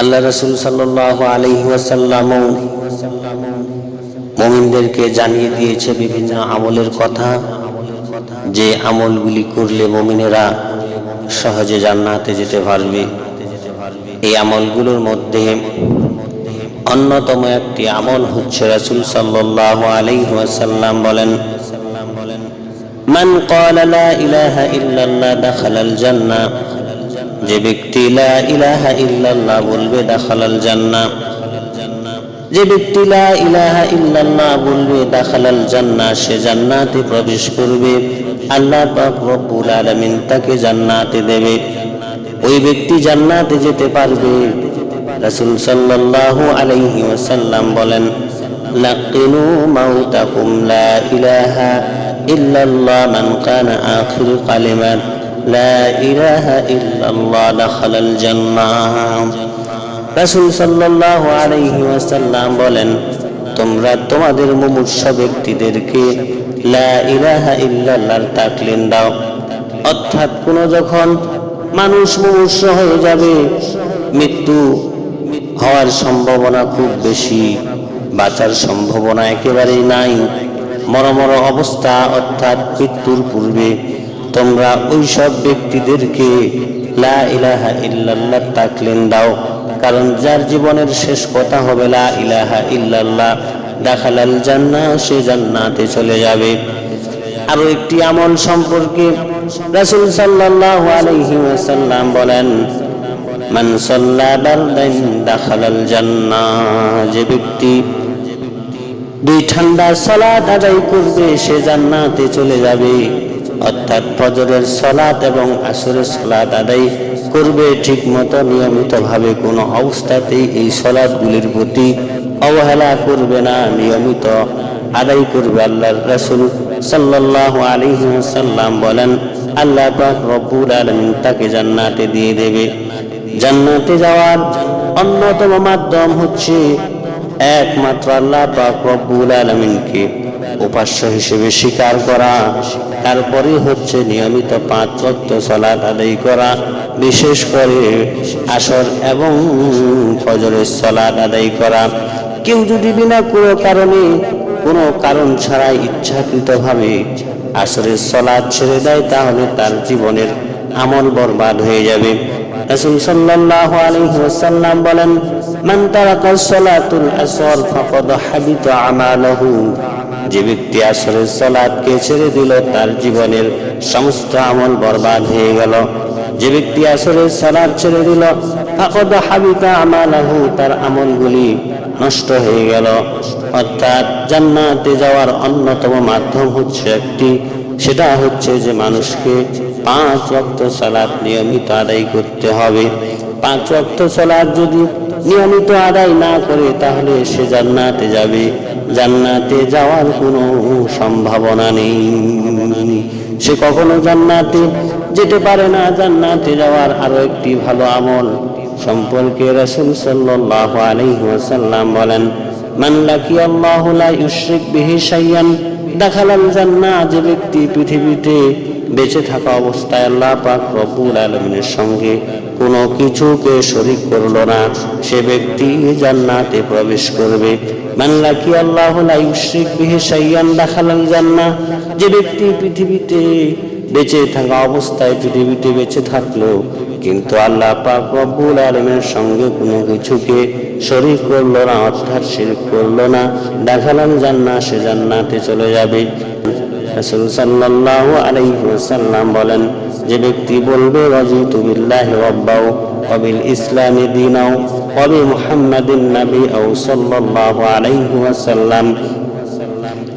আল্লাহ রসুল সাল্লাহ আলহি ওয়াসাল্লাম মমিনদেরকে জানিয়ে দিয়েছে বিভিন্ন আমলের কথা, যে আমলগুলি করলে মমিনেরা সহজে জান্নাতে যেতে পারবে। এই আমলগুলোর মধ্যে অন্যতম একটি আমল হচ্ছে রাসূল সাল্লাল্লাহু আলাইহি ওয়াসাল্লাম বলেন, মান ক্বালা লা ইলাহা ইল্লাল্লাহ দাখালাল জান্নাহ। যে ব্যক্তি লা ইলাহা ইল্লাল্লাহ বলবে, দাখালাল যে ব্যক্তি লা ইলাহা ইল্লাল্লাহ বলবে, দাখালাল সে জান্নাতে প্রবেশ করবে। আল্লাহ পাক রব্বুল আলামিন তাকে জান্নাতে দেবে। ওই ব্যক্তি জান্নাতে যেতে পারবে। রাসূল সাল্লাল্লাহু আলাইহি ওয়াসাল্লাম বলেন, লাকিনু মাউতাকুম লা ইলাহা ইল্লাল্লাহ মান কানা আখির কালিমাত। লা ইলাহা ইল্লাল্লাহ দাখালাল জান্নাহ রাসূল সাল্লাল্লাহু আলাইহি ওয়াসাল্লাম বলেন, তোমরা তোমাদের মুমূর্ষ ব্যক্তিদেরকে লা ইলাহা তাকলিন দাও। অর্থাৎ কোন যখন মানুষ মুমূর্ষ হয়ে যাবে, মৃত্যু হওয়ার সম্ভাবনা খুব বেশি, বাঁচার সম্ভাবনা একেবারেই নাই। মরমর অবস্থা অর্থাৎ মৃত্যুর পূর্বে তোমরা ওই সব ব্যক্তিদেরকে লা ইলাহা ইল্লাল্লাহ তাকলিন দাও। কারণ যার জীবনের শেষ কথা হবে লা ইলাহা ইল্লাল্লাহ, দাখালাল জান্নাহ, সে জান্নাতে চলে যাবে। আরও একটি আমল সম্পর্কে রাসূল সাল্লাল্লাহু আলাইহি ওয়াসাল্লাম বলেন, মান সাল্লা বারদান দাখালাল জান্নাহ যে ব্যক্তি দুই ঠান্ডা সালাত আদায় করবে, সে জান্নাতে চলে যাবে। অর্থাৎ ফজরের সালাত এবং আসরের সালাত আদায় করবে ঠিক মতো নিয়মিত ভাবে কোনো অবস্থাতেই এই সালাদগুলির প্রতি অবহেলা করবে না, নিয়মিত আদায় করবে আল্লাহর রাসূল আলাইহি ওয়াসাল্লাম বলেন, আল্লাহ পাক রব্বুল আলামিন তাকে জান্নাতে দিয়ে দেবে। জান্নাতে যাওয়ার অন্যতম মাধ্যম হচ্ছে একমাত্র আল্লাহ পাক রব্বুল আলামিনকে। উপাস্য হিসেবে স্বীকার করা। তারপরে হচ্ছে নিয়মিত পাঁচ ওয়াক্ত সালাত আদায় করা, বিশেষ করে আসর এবং ফজরের সালাত আদায় করা। কেউ যদি বিনা কোনো কারণে, কোনো কারণ ছাড়াই ইচ্ছাকৃতভাবে আসরের সলাদ ছেড়ে দেয়, তাহলে তার জীবনের আমল বরবাদ হয়ে যাবে। রাসূল সাল্লাল্লাহু আলাইহি ওয়াসাল্লাম বলেন, মান তারাকা সালাতুল আসর, ফাকাদ হাবিতা আমালুহু। যে ব্যক্তি আসরের সালাতকে ছেড়ে দিল, তার জীবনের সমস্ত আমল বরবাদ হয়ে গেল। যে ব্যক্তি আসরের সালাত ছেড়ে দিল, ফাকাদ হাবিতা আমালুহু, তার আমলগুলি নষ্ট হয়ে গেল। অর্থাৎ জান্নাতে যাওয়ার অন্যতম মাধ্যম হচ্ছে একটি, সেটা হচ্ছে যে মানুষকে পাঁচ ওয়াক্ত সালাত নিয়মিত আদায় করতে হবে। পাঁচ ওয়াক্ত সালাত যদি নিয়মিত আদায় না করে তাহলে সে জান্নাতে যাবে। জান্নাতে যাওয়ার কোনো সম্ভাবনা নেই সে কখনো জান্নাতে যেতে পারে না। জান্নাতে যাওয়ার আরও একটি ভালো আমল সম্পর্কে রাসূল সাল্লাল্লাহু আলাইহি ওয়াসাল্লাম বলেন, মান লাকিয়াল্লাহু লা ইউশরিক বিহি শাইয়ান দাখালাল জান্নাহ, যে ব্যক্তি পৃথিবীতে বেঁচে থাকা অবস্থায় আল্লাহ পাক রব্বুল আলামিনের সঙ্গে কোনো কিছুকে শরীক করল না। সে ব্যক্তি জান্নাতে প্রবেশ করবে। মান লাকিয়াল্লাহু লা ইউশরিক বিহি শাইয়ান দাখালাল জান্নাহ। যে ব্যক্তি পৃথিবীতে বেঁচে থাকা অবস্থায় পৃথিবীতে বেঁচে থাকল, কিন্তু আল্লাহ পাক রব্বুল আলমের সঙ্গে কোনো কিছুকে শরীক করল না, অর্থাৎ শিরক করল না। দেখালাম জান্না সে জান্নাতে চলে যাবে। রাসূল সাল্লাল্লাহু আলাইহি ওয়াসাল্লাম বলেন, যে ব্যক্তি বলবে রাজিতু বিল্লাহি রাব্বাও ওয়া বিল ইসলামি দীনাও ওয়া বি মুহাম্মাদিন নাবিয়্যাও সাল্লাল্লাহু আলাইহি ওয়াসাল্লাম।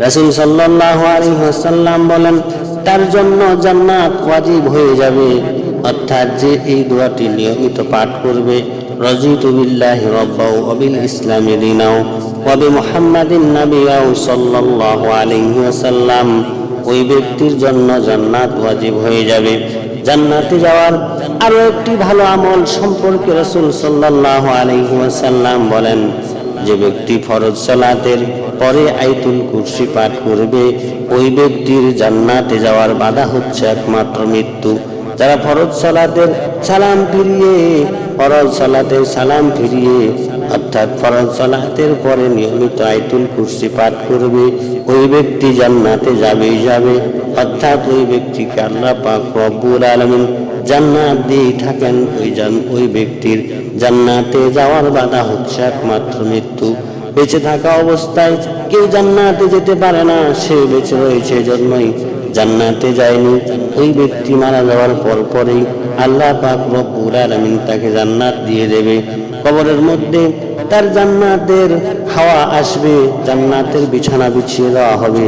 রাসূল সাল্লাল্লাহু আলাইহি ওয়াসাল্লাম বলেন, তার জন্য জান্নাত ওয়াজিব হয়ে যাবে, অর্থাৎ যে এই দোয়াটি নিয়মিত পাঠ করবে রাজিতু বিল্লাহি রাব্বাও ওয়া বিল ইসলামি দীনাও বি মুহাম্মাদিন নাবিয়্যাও সাল্লাল্লাহু আলাইহি ওয়াসাল্লাম। ওই ব্যক্তির জন্য জান্নাত ওয়াজিব হয়ে যাবে। জান্নাতে যাওয়ার আরও একটি ভালো আমল সম্পর্কে রাসূল সাল্লাল্লাহু আলাইহি ওয়াসাল্লাম বলেন, যে ব্যক্তি ফরজ সালাতের পরে আইতুল কুরসি পাঠ করবে, ওই ব্যক্তির জান্নাতে যাওয়ার বাধা হচ্ছে একমাত্র মৃত্যু। যারা ফরজ সালাতের সালাম ফিরিয়ে ফরজ সালাতের সালাম ফিরিয়ে, অর্থাৎ ফরজ সালাতের পরে নিয়মিত আয়তুল কুরসি পাঠ করবে, ওই ব্যক্তি জান্নাতে যাবেই যাবে, অর্থাৎ ওই ব্যক্তিকে আল্লাহ পাক রব্বুল আলামিন জান্নাত দিয়ে থাকেন, ওই জান, ওই ব্যক্তির জান্নাতে যাওয়ার বাধা হচ্ছে একমাত্র মৃত্যু। বেঁচে থাকা অবস্থায় কেউ জান্নাতে যেতে পারে না, সে বেঁচে রয়েছে জন্যই জান্নাতে যায়নি। ওই ব্যক্তি মারা যাওয়ার পর পরেই আল্লাহ পাক রব্বুল আলামিন তাকে জান্নাত দিয়ে দেবে। কবরের মধ্যে তার জান্নাতের হাওয়া আসবে, জান্নাতের বিছানা বিছিয়ে দেওয়া হবে।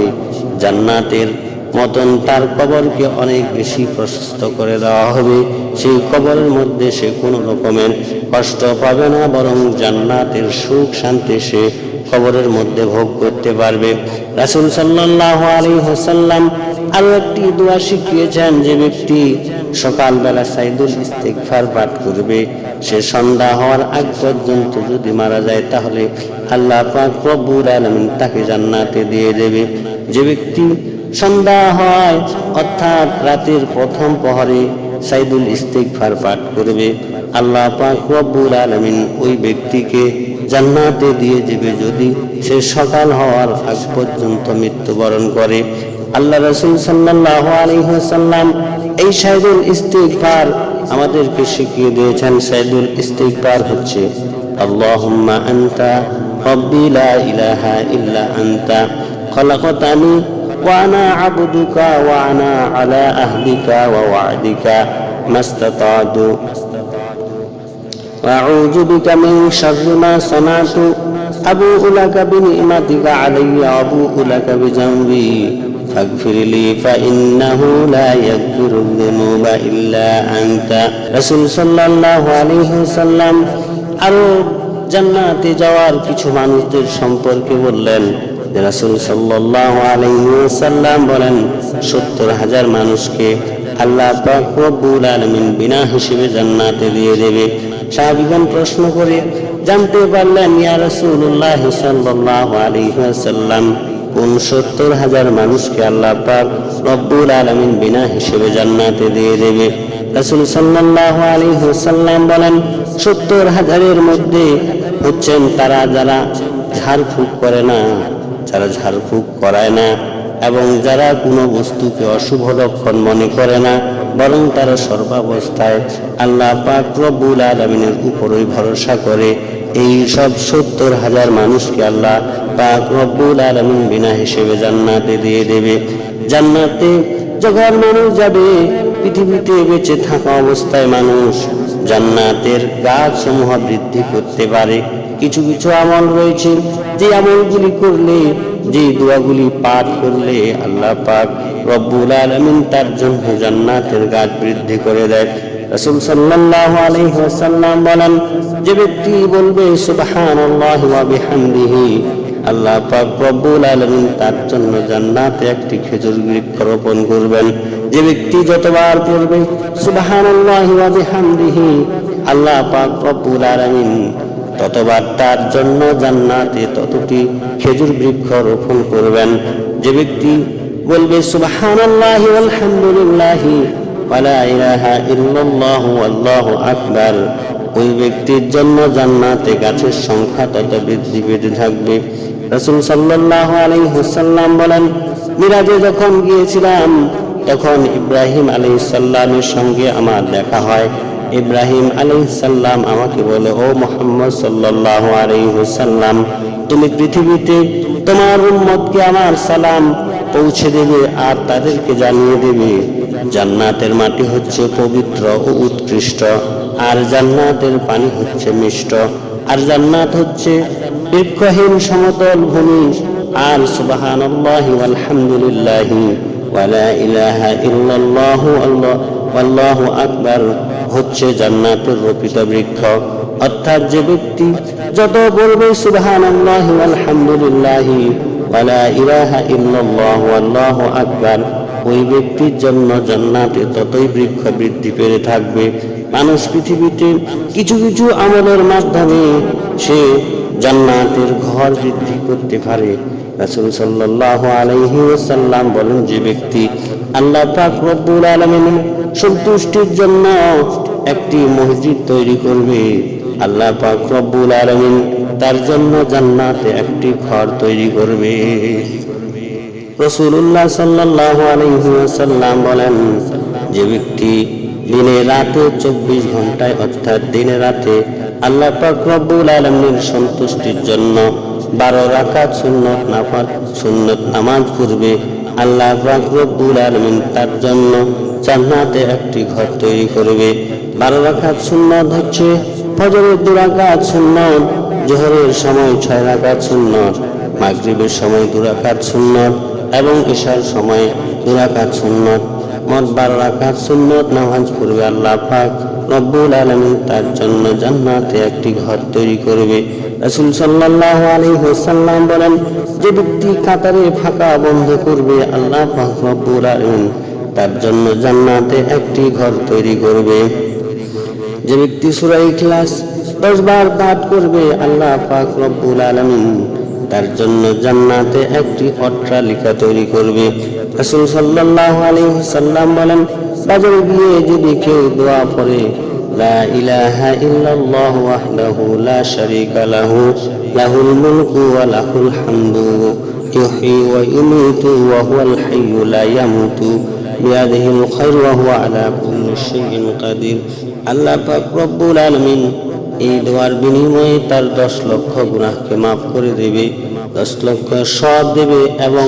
জান্নাতের মতন তার কবরকে অনেক বেশি প্রশস্ত করে দেওয়া হবে। সেই কবরের মধ্যে সে কোনো রকমের কষ্ট পাবে না, বরং জান্নাতের সুখ শান্তি সে কবরের মধ্যে ভোগ করতে পারবে। রাসুল সাল্লাহ আলী হাসাল্লাম আরও একটি দোয়া শিখিয়েছেন যে ব্যক্তি সকালবেলা সাইদুল ইস্তেকফার পাঠ করবে, সে সন্ধ্যা হওয়ার আগ পর্যন্ত যদি মারা যায় তাহলে আল্লাহ পাক রব্বুল আলামিন তাকে জান্নাতে দিয়ে দেবে। যে ব্যক্তি সন্ধ্যা হয়, অর্থাৎ রাতের প্রথম প্রহরে সাইদুল ইস্তেকফার পাঠ করবে, আল্লাহ রব্বুল আলামিন ওই ব্যক্তিকে জান্নাতে দিয়ে দেবে যদি সে সকাল হওয়ার আগ পর্যন্ত মৃত্যুবরণ করে। আল্লাহ রসুল সাল্লাহ আলহিহাসাল্লাম এই সাইদুল ইস্তিকবার আমাদেরকে শিখিয়ে দিয়েছেন সাইদুল ইস্তিকবার হচ্ছে আল্লাহুম্মা আনতা রব্বি লা ইলাহা ইল্লা আনতা খলাকতানি وأنا عبدك وأنا على أهلك ووعدك ما استطعت وأعوذ بك من شر ما صنعت أبوء لك بنعمتك علي وأبوء لك بذنبي فاغفر لي فإنه لا يغفر الذنوب إلا أنت رسول صلى الله عليه وسلم আরো জান্নাতে যাওয়ার কিছু মানুষদের সম্পর্কে বললেন রাসুল সাল্লাহ আলাইসাল্লাম বলেন সত্তর হাজার মানুষকে আল্লাহ পাক রব্বুল আলমিন বিনা হিসেবে জান্নাতে দিয়ে দেবে সাহাবিগণ প্রশ্ন করে জানতে পারলেন ইয়া রাসূলুল্লাহ সাল্লাল্লাহু আলাইহি ওয়াসাল্লাম কোন সত্তর হাজার মানুষকে আল্লাহ পাক রব্বুল আলামিন বিনা হিসেবে জান্নাতে দিয়ে দেবে। রাসূল সাল্লাল্লাহু আলাইহি ওয়াসাল্লাম বলেন, সত্তর হাজারের মধ্যে হচ্ছেন তারা যারা ঝাড়ফুঁক করে না, যারা ঝাড়ফুঁক করায় না এবং যারা কোনো বস্তুকে অশুভ লক্ষণ মনে করে না, বরং তারা সর্বাবস্থায় আল্লাহ পাক রব্বুল আলমিনের উপরই ভরসা করে। এই সব সত্তর হাজার মানুষকে আল্লাহ পাক রব্বুল আলমিন বিনা হিসেবে জান্নাতে দিয়ে দেবে। জান্নাতে যখন মানুষ যাবে, পৃথিবীতে বেঁচে থাকা অবস্থায় মানুষ জান্নাতের গাছ গাছসমূহ বৃদ্ধি করতে পারে। কিছু কিছু আমল রয়েছে, যে আমলগুলি করলে, যে দোয়াগুলি পাঠ করলে আল্লাহ পাক রব্বুল আলমিন তার জন্য জান্নাতের গাছ বৃদ্ধি করে দেয়। সাল্লাল্লাহু আলাইহি ওয়াসাল্লাম বলেন, যে ব্যক্তি বলবে, সুবহানাল্লাহি ওয়া বিহামদিহি আল্লাহ পাক রব্বুল আলামিন তার জন্য জান্নাতে একটি খেজুর বৃক্ষ রোপণ করবেন। যে ব্যক্তি যতবার পড়বে সুবহানাল্লাহি ওয়া বিহামদিহি আল্লাহ পাক রব্বুল আলামিন ততবার তার জন্য জান্নাতে ততটি খেজুর বৃক্ষ রোপণ করবেন। যে ব্যক্তি বলবে, সুবহানাল্লাহি আলহামদুলিল্লাহি ওয়ালা ইলাহা আকবার ওই ব্যক্তির জন্য জান্নাতে গাছের সংখ্যা তত বৃদ্ধি পেতে থাকবে। রাসূল সাল্লাল্লাহু আলাইহি ওয়াসাল্লাম বলেন, মিরাজে যখন গিয়েছিলাম, তখন ইব্রাহিম আলাইহিস সালামের সঙ্গে আমার দেখা হয়। ইব্রাহিম আলাইসাল্লাম আমাকে বলে, ও মোহাম্মদ সাল্লাহ আলাইসাল্লাম তুমি পৃথিবীতে তোমার উম্মতকে আমার সালাম পৌঁছে দেবে আর তাদেরকে জানিয়ে দেবে। জান্নাতের মাটি হচ্ছে পবিত্র ও উৎকৃষ্ট, আর জান্নাতের পানি হচ্ছে মিষ্ট, আর জান্নাত হচ্ছে বৃক্ষহীন সমতল ভূমি। আর সুবাহান আলহামদুলিল্লাহি ওয়ালা ইলাহা ইল্লাল্লাহু আল্লাহ আল্লাহু আকবার হচ্ছে জান্নাতের রোপিত বৃক্ষ। অর্থাৎ যে ব্যক্তি যত বলবে সুবহানাল্লাহি আলহামদুলিল্লাহি ওয়ালা ইলাহা ইল্লাল্লাহু আল্লাহু আকবার ওই ব্যক্তির জন্য জান্নাতে ততই বৃক্ষ বৃদ্ধি পেতে থাকবে। মানুষ পৃথিবীতে কিছু কিছু আমলের মাধ্যমে সে জান্নাতের ঘর বৃদ্ধি করতে পারে। রাসূল সাল্লাল্লাহু আলাইহি ওয়াসাল্লাম বলেন, যে ব্যক্তি আল্লাহ পাক রব্বুল আলামিনের সন্তুষ্টির জন্য একটি মসজিদ তৈরি করবে, আল্লাহ পাক রব্বুল আলামিন তার জন্য জান্নাতে একটি ঘর তৈরি করবে। রসুল্লাহ সাল্লাহ আলহিহাসাল্লাম বলেন, যে ব্যক্তি দিনে রাতে চব্বিশ ঘন্টায়, অর্থাৎ দিনে রাতে আল্লাহ রব্বুল আলমীর সন্তুষ্টির জন্য বারো রাকাত সুন্নত নামাজ সুন্নত নামাজ পড়বে। আল্লাহ রব্বুল আলমিন তার জন্য জান্নাতে একটি ঘর তৈরি করবে। বারো রাকাত সুন্নত হচ্ছে ফজরের দু রাকাত সুন্নত, জোহরের সময় ছয় রাকাত সুন্নত, মাগরিবের সময় দু রাকাত সুন্নত এবং ঈশার সময় দু রাকাত সুন্নত মোট বারো সুন্নত, নামাজ পড়বে আল্লাহ পাক। রব্বুল আলমিন তার জন্য জান্নাতে একটি ঘর তৈরি করবে। রাসূল সাল্লাল্লাহু আলাইহি ওয়াসাল্লাম বলেন, যে ব্যক্তি কাতারে ফাঁকা বন্ধ করবে, আল্লাহ পাক রব্বুল আলমিন তার জন্য জান্নাতে একটি ঘর তৈরি করবে। যে ব্যক্তি সূরা ইখলাস দশ বার পাঠ করবে, আল্লাহ পাক রব্বুল আলামিন তার জন্য জান্নাতে একটি অট্টালিকা তৈরি করবে। রাসূল সাল্লাল্লাহু আলাইহি সাল্লাম বলেন, বাজারে গিয়ে যদি কেউ দোয়া পড়ে, লা ইলাহা ইল্লাল্লাহু ওয়াহদাহু লা শারীকা লাহু, লাহুল মুলকু ওয়া লাহুল হামদু ইহয়ি ওয়া ইউমীতু ওয়া হুয়াল হাইয়্যু লা ইয়ামুতু বিয়াদিহি আল খায়র ওয়া হুয়া আলা কুল্লি শাইইন কাদির। আল্লাহ পাক রব্বুল আলামিন এই দোয়ার বিনিময়ে তার দশ লক্ষ গুনাহকে মাফ করে দেবে, দশ লক্ষ সব দেবে এবং